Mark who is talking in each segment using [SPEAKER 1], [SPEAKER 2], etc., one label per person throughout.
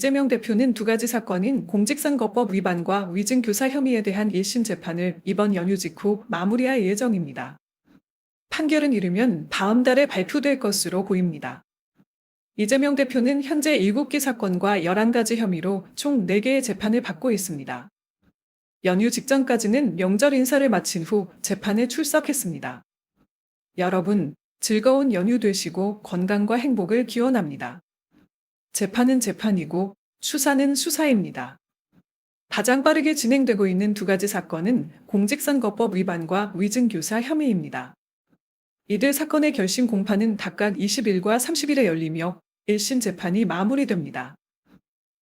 [SPEAKER 1] 이재명 대표는 두 가지 사건인 공직선거법 위반과 위증교사 혐의에 대한 1심 재판을 이번 연휴 직후 마무리할 예정입니다. 판결은 이르면 다음 달에 발표될 것으로 보입니다. 이재명 대표는 현재 7개 사건과 11가지 혐의로 총 4개의 재판을 받고 있습니다. 연휴 직전까지는 명절 인사를 마친 후 재판에 출석했습니다. 여러분, 즐거운 연휴 되시고 건강과 행복을 기원합니다. 재판은 재판이고 수사는 수사입니다. 가장 빠르게 진행되고 있는 두 가지 사건은 공직선거법 위반과 위증교사 혐의입니다. 이들 사건의 결심 공판은 각각 20일과 30일에 열리며 1심 재판이 마무리됩니다.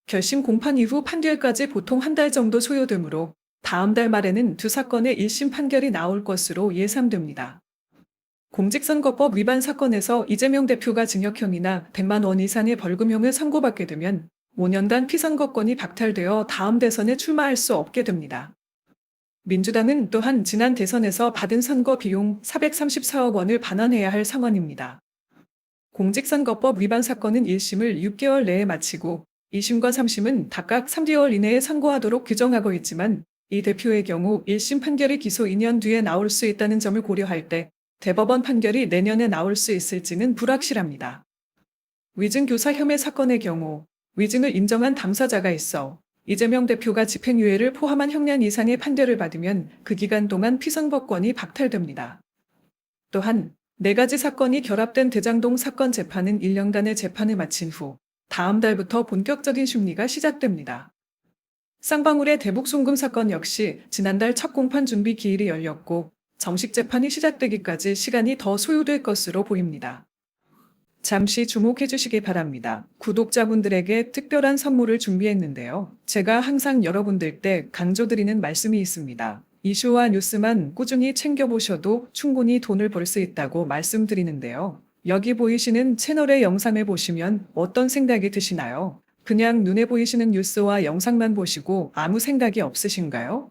[SPEAKER 1] 결심 공판 이후 판결까지 보통 한 달 정도 소요되므로 다음 달 말에는 두 사건의 1심 판결이 나올 것으로 예상됩니다. 공직선거법 위반 사건에서 이재명 대표가 징역형이나 100만 원 이상의 벌금형을 선고받게 되면 5년간 피선거권이 박탈되어 다음 대선에 출마할 수 없게 됩니다. 민주당은 또한 지난 대선에서 받은 선거 비용 434억 원을 반환해야 할 상황입니다. 공직선거법 위반 사건은 1심을 6개월 내에 마치고 2심과 3심은 각각 3개월 이내에 선고하도록 규정하고 있지만 이 대표의 경우 1심 판결이 기소 2년 뒤에 나올 수 있다는 점을 고려할 때 대법원 판결이 내년에 나올 수 있을지는 불확실합니다. 위증교사 혐의 사건의 경우 위증을 인정한 당사자가 있어 이재명 대표가 집행유예를 포함한 형량 이상의 판결을 받으면 그 기간 동안 피선거권이 박탈됩니다. 또한 네 가지 사건이 결합된 대장동 사건 재판은 1년간의 재판을 마친 후 다음 달부터 본격적인 심리가 시작됩니다. 쌍방울의 대북 송금 사건 역시 지난달 첫 공판 준비 기일이 열렸고 정식 재판이 시작되기까지 시간이 더 소요될 것으로 보입니다. 잠시 주목해 주시기 바랍니다. 구독자분들에게 특별한 선물을 준비했는데요. 제가 항상 여러분들께 강조드리는 말씀이 있습니다. 이슈와 뉴스만 꾸준히 챙겨보셔도 충분히 돈을 벌 수 있다고 말씀드리는데요. 여기 보이시는 채널의 영상을 보시면 어떤 생각이 드시나요? 그냥 눈에 보이시는 뉴스와 영상만 보시고 아무 생각이 없으신가요?